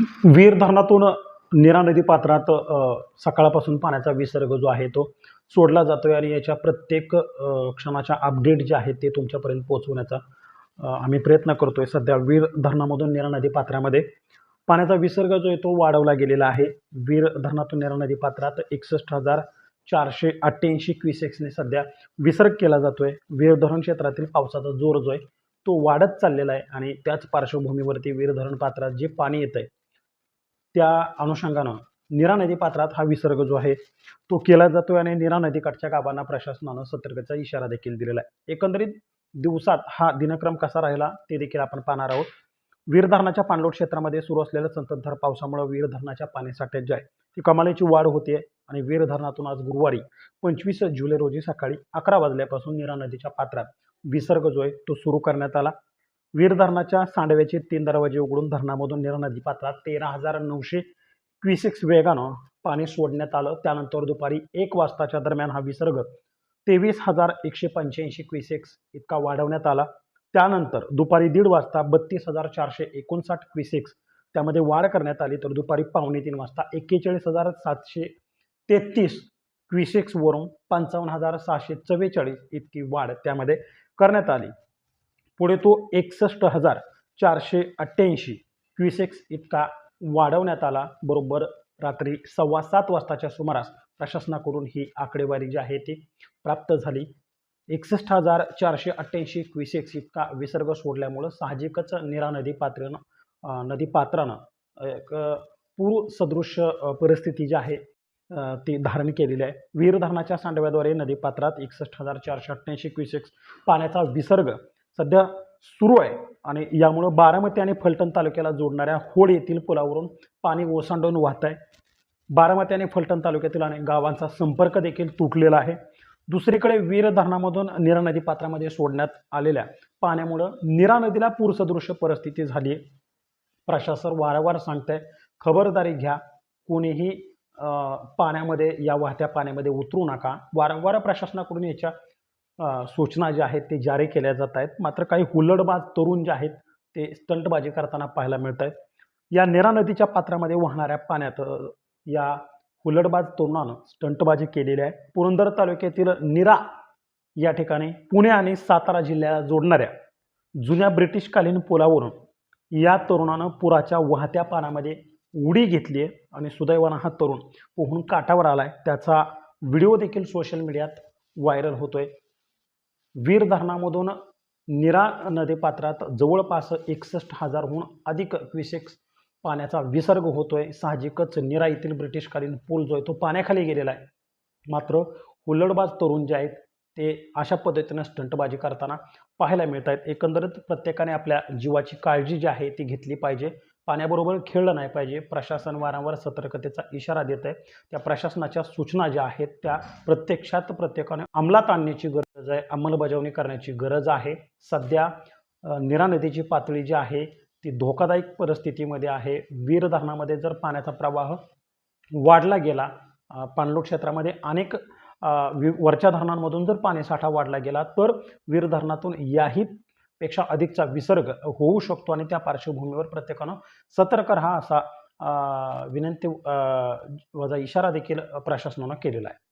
वीर धरणातून निरा नदी पात्रात सकाळपासून पाण्याचा विसर्ग जो आहे तो सोडला जातोय आणि याच्या प्रत्येक क्षणाच्या अपडेट जे आहेत ते तुमच्यापर्यंत पोहोचवण्याचा आम्ही प्रयत्न करतोय. सध्या वीर धरणामधून निरा नदी पात्रामध्ये पाण्याचा विसर्ग जो आहे तो वाढवला गेलेला आहे. वीर धरणातून निरा नदी पात्रात एकसष्ट हजार चारशे अठ्ठ्याऐंशी क्विसेक्सने सध्या विसर्ग केला जातोय. वीर धरण क्षेत्रातील पावसाचा जोर जो आहे तो वाढत चाललेला आहे आणि त्याच पार्श्वभूमीवरती वीर धरण पात्रात जे पाणी येत आहे त्या अनुषंगानं निरा नदी पात्रात हा विसर्ग जो आहे तो केला जातोय आणि निरा नदीकाठच्या गावांना प्रशासनानं सतर्कतेचा इशारा देखील दिलेला आहे. एकंदरीत दिवसात हा दिनक्रम कसा राहिला ते देखील आपण पाहणार आहोत. वीर धरणाच्या पाणलोट क्षेत्रामध्ये सुरू असलेल्या संततधार पावसामुळे वीर धरणाच्या पाणीसाठ्यात जे आहे ती कमालीची वाढ होते आणि वीर धरणातून आज गुरुवारी पंचवीस जुलै रोजी सकाळी अकरा वाजल्यापासून निरा नदीच्या पात्रात विसर्ग जो आहे तो सुरू करण्यात आला. वीर धरणाच्या सांडव्याचे तीन दरवाजे उघडून धरणामधून नीरा नदी. पात्रात तेरा हजार नऊशे क्विसिक्स वेगानं पाणी सोडण्यात आलं. त्यानंतर दुपारी एक वाजताच्या दरम्यान हा विसर्ग तेवीस हजार एकशे पंच्याऐंशी क्विसेक्स इतका वाढवण्यात आला. त्यानंतर दुपारी दीड वाजता बत्तीस हजार चारशे एकोणसाठ क्विसेक्स त्यामध्ये वाढ करण्यात आली. तर दुपारी पावणे तीन वाजता एक्केचाळीस हजार सातशे तेहतीस क्विसेक्सवरून पंचावन्न हजार सहाशे चव्वेचाळीस इतकी वाढ त्यामध्ये करण्यात आली. पुढे तो एकसष्ट हजार चारशे अठ्ठ्याऐंशी क्युसेक्स इतका वाढवण्यात आला. बरोबर रात्री सव्वा सात वाजताच्या सुमारास प्रशासनाकडून ही आकडेवारी जी आहे ती प्राप्त झाली. एकसष्ट हजार चारशे अठ्ठ्याऐंशी क्विसेक्स इतका विसर्ग सोडल्यामुळं साहजिकच निरा नदी पात्रानं नदी पात्रानं एक पूर सदृश परिस्थिती जी आहे ती धारण केलेली आहे. विहीर धरणाच्या सांडव्याद्वारे नदीपात्रात एकसष्ट हजार चारशे अठ्ठ्याऐंशी क्विसेक्स पाण्याचा विसर्ग सध्या सुरू आहे आणि यामुळं बारामती आणि फलटण तालुक्याला जोडणाऱ्या होड येथील पुलावरून पाणी ओसांडून वाहत आहे. बारामती आणि फलटण तालुक्यातील अनेक गावांचा संपर्क देखील तुटलेला आहे. दुसरीकडे वीर धरणामधून निरा नदी पात्रामध्ये सोडण्यात आलेल्या पाण्यामुळं निरा नदीला पूरसदृश्य परिस्थिती झाली आहे प्रशासन वारंवार सांगतंय खबरदारी घ्या. कोणीही पाण्यामध्ये या वाहत्या पाण्यामध्ये उतरू नका. वारंवार प्रशासनाकडून याच्या सूचना ज्या आहेत ते जारी केल्या जात आहेत. मात्र काही हुलडबाज तरुण जे आहेत ते स्टंटबाजी करताना पाहायला मिळत आहेत या नेरा नदीच्या पात्रामध्ये वाहणाऱ्या पाण्यात या हुलडबाज तरुणानं स्टंटबाजी केलेली आहे. पुरंदर तालुक्यातील निरा या ठिकाणी पुणे आणि सातारा जिल्ह्याला जोडणाऱ्या जुन्या ब्रिटिशकालीन पुलावरून या तरुणानं पुराच्या वाहत्या पाण्यामध्ये उडी घेतली आहे आणि सुदैवानं हा तरुण पोहून काठावर आला आहे त्याचा व्हिडिओ देखील सोशल मीडियात व्हायरल होतोय. वीर धरणामधून निरा नदीपात्रात जवळपास एकसष्ट हजारहून अधिक क्युसेक्स पाण्याचा विसर्ग होतोय. साहजिकच निरा येथील ब्रिटिशकालीन पूल जो आहे तो पाण्याखाली गेलेला आहे. मात्र हुल्लडबाज तरुण जे आहेत ते अशा पद्धतीनं स्टंटबाजी करताना पाहायला मिळत आहेत एकंदरीत प्रत्येकाने आपल्या जीवाची काळजी जी आहे ती घेतली पाहिजे. पाण्याबरोबर खेळलं नाही पाहिजे. प्रशासन वारंवार सतर्कतेचा इशारा देत आहे. त्या प्रशासनाच्या सूचना ज्या आहेत त्या प्रत्यक्षात प्रत्येकाने अंमलात आणण्याची गरज आहे. अंमलबजावणी करण्याची गरज आहे. सध्या निरा नदीची पातळी जी आहे ती धोकादायक परिस्थितीमध्ये आहे. वीर धरणामध्ये जर पाण्याचा प्रवाह वाढला गेला पाणलोट क्षेत्रामध्ये अनेक वि- वरच्या धरणांमधून जर पाणीसाठा वाढला गेला तर वीर धरणातून याही पेक्षा अधिकचा विसर्ग होऊ शकतो आणि त्या पार्श्वभूमीवर प्रत्येकानं सतर्क राहा असा विनंती वजा इशारा देखील प्रशासनानं केलेला आहे.